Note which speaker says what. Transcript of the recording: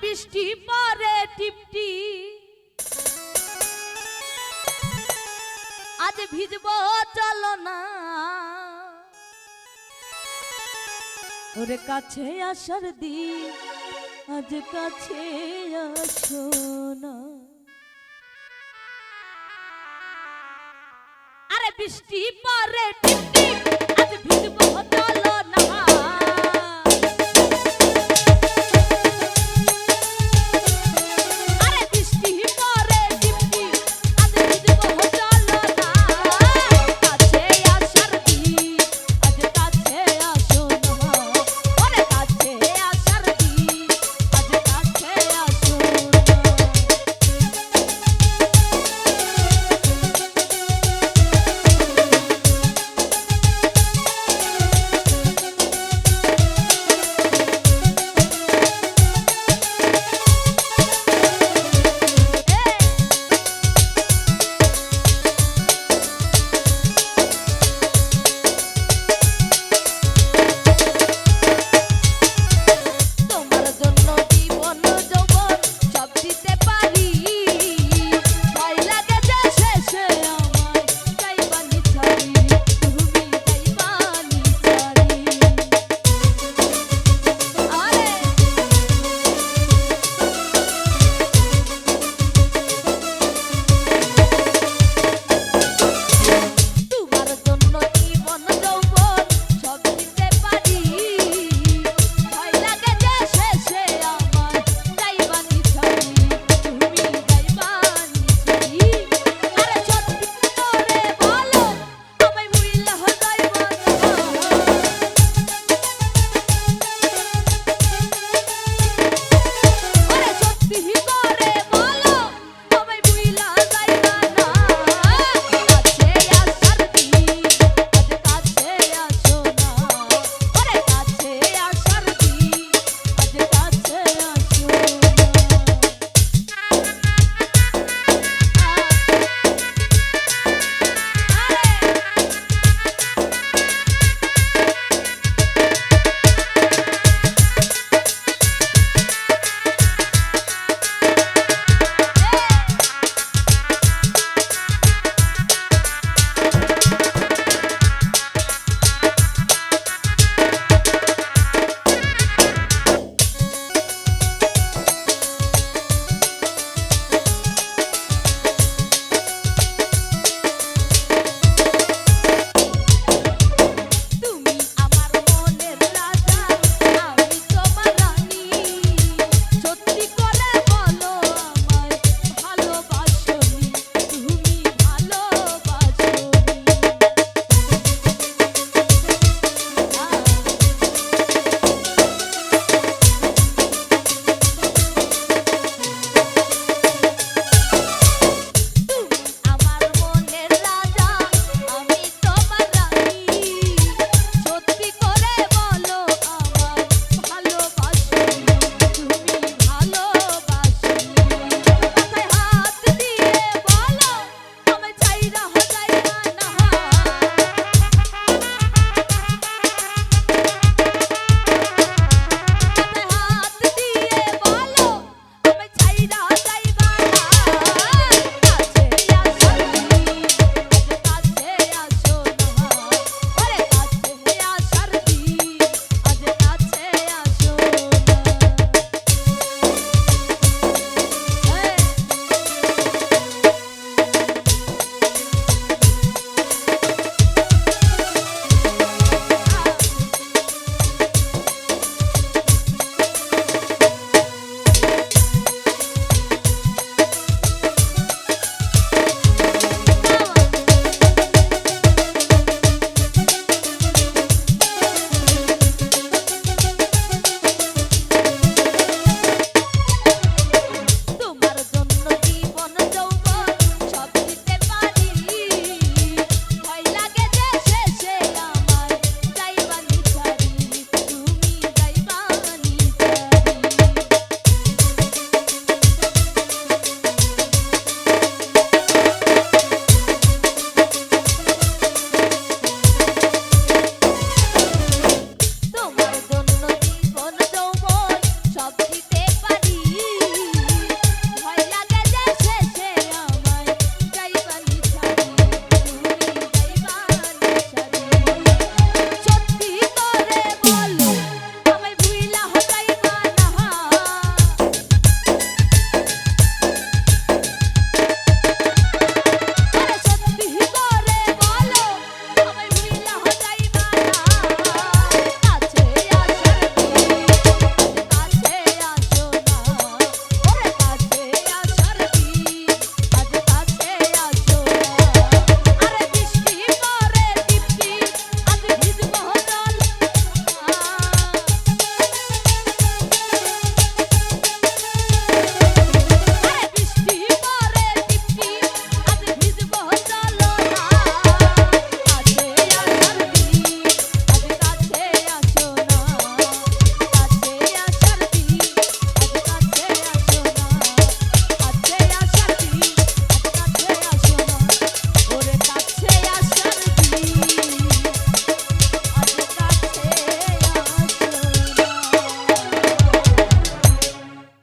Speaker 1: বৃষ্টি পরে টিপটি আজ ভিজবো চলো না ওরে কাছে আসার দিন, আজ কাছে আসো না। আরে বৃষ্টি পরে টিপটি আজ ভিজবো চলো না